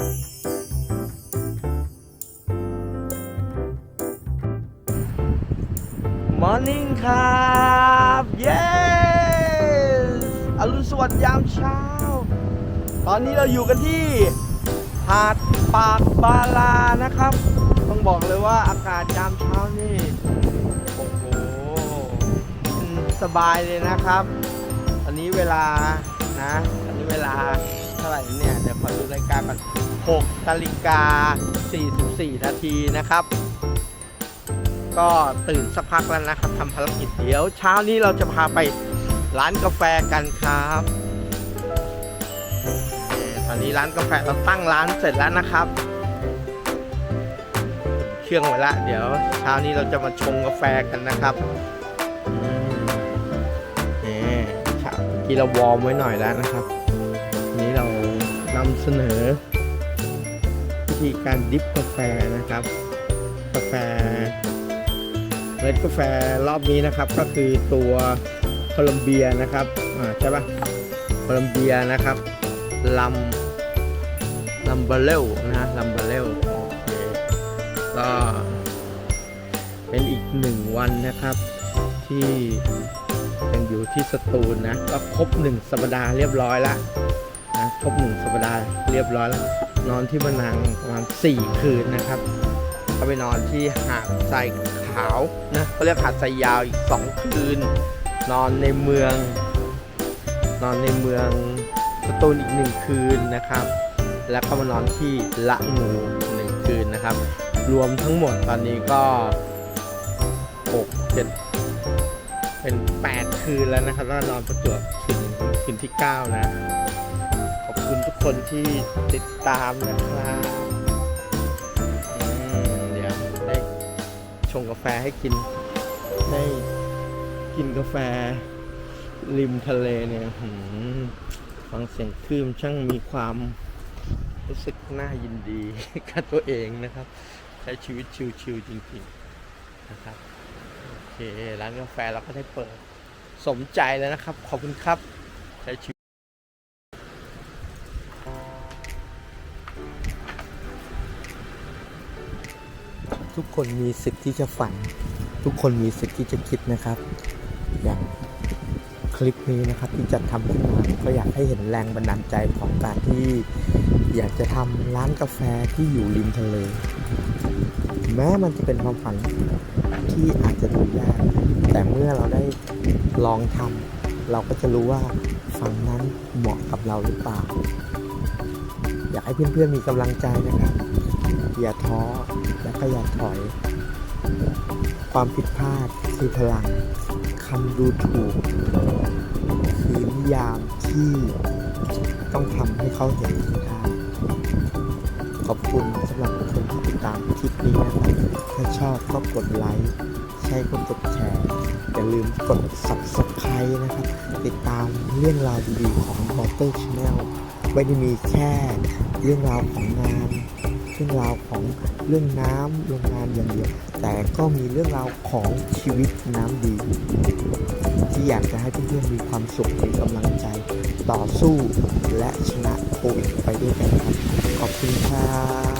มอร์นิ่งครับเย้อรุณสวัสดิ์ยามเช้า ตอนนี้เราอยู่กันที่หาดปากบาลานะครับ ต้องบอกเลยว่าอากาศยามเช้านี่โอ้โหสบายเลยนะครับ ตอนนี้เวลานะ ตอนนี้เวลาเท่าไหร่เนี่ย เดี๋ยวขอดูรายการก่อน 6นาฬิกา 44 นาทีนะครับ ก็ตื่นสักพักแล้วนะครับทำภารกิจเดี๋ยว เช้านี้เราจะพาไปร้านกาแฟกันครับตอนนี้ร้านกาแฟเราตั้งร้านเสร็จแล้วนะครับ เครื่องไว้ละเดี๋ยวเช้านี้เราจะมาชงกาแฟกันนะครับอืมนี่เช้าเมื่อกี้เราวอร์มไว้หน่อยแล้วนะครับ นี้เรานำเสนอ ธีการดิฟกาแฟนะครับ กาแฟเมล็ดกาแฟรอบนี้นะครับ ก็คือตัวโคลัมเบียนะครับอ่าใช่ปะโคลัมเบียนะครับลัมลัมเบเลลนะลัมเบเลลโอเคก็เป็นอีกหนึ่งวันนะครับที่ยังอยู่ที่สตูลนะ ก็ครบหนึ่งสัปดาห์เรียบร้อยแล้ว นะครบหนึ่งสัปดาห์เรียบร้อยแล้ว นอนที่มะนังประมาณ4คืนนะครับก็ไปนอนที่หาดทรายขาวนะเขาเรียกหาดทรายยาวอีก 2 คืน นอนในเมือง นอนในเมืองสตูลอีกหนึ่งคืนนะครับ แล้วก็มานอนที่ละงูหนึ่งคืนนะครับ รวมทั้งหมดตอนนี้ก็6 7เป็น 8 คืนแล้วนะครับแล้วนอนประจวบคืนคืนที่ 9 นะ อบคุณทุกคนที่ติดตามนะครับเดี๋ยวได้ชงกาแฟให้กิน ได้กินกาแฟ ริมทะเลเนี่ยฟังเสียงคลื่นช่างมีความรู้สึกน่ายินดีกับตัวเองนะครับ ใช้ชีวิตชิวๆจริงๆนะครับ โอเค ร้านกาแฟเราก็ได้เปิดสมใจแล้วนะครับ ขอบคุณครับ ใช้ชีวิต ทุกคนมีสิทธิ์ที่จะฝัน ทุกคนมีสิทธิ์ที่จะคิดนะครับ อย่างคลิปนี้นะครับที่จัดทำขึ้นมาก็อยากให้เห็นแรงบันดาลใจของการที่อยากจะทำร้านกาแฟที่อยู่ริมทะเล แม้มันจะเป็นความฝันที่อาจจะดูยาก แต่เมื่อเราได้ลองทำเราก็จะรู้ว่าฝั่งนั้นเหมาะกับเราหรือเปล่า อยากให้เพื่อนๆมีกำลังใจนะครับ อย่าท้อและก็อย่าถอย ความผิดพลาดคือพลังคำดูถูกคือนิยามที่ต้องทำให้เขาเห็นคุณค่าขอบคุณสำหรับทุกคนที่ติดตามคลิปนี้นะครับถ้าชอบก็กดไลค์ใช่ก็กดแชร์อย่าลืมกด subscribe นะครับ ติดตามเรื่องราวดีๆของ Motor Channel ไม่ได้มีแค่เรื่องราวของงาน เรื่องราวของเรื่องน้ำโรงงานอย่างเดียว แต่ก็มีเรื่องราวของชีวิตน้ำดี ที่อยากจะให้เพื่อนๆมีความสุขมีกำลังใจ ต่อสู้และชนะโควิดไปด้วยกันครับ ขอบคุณครับ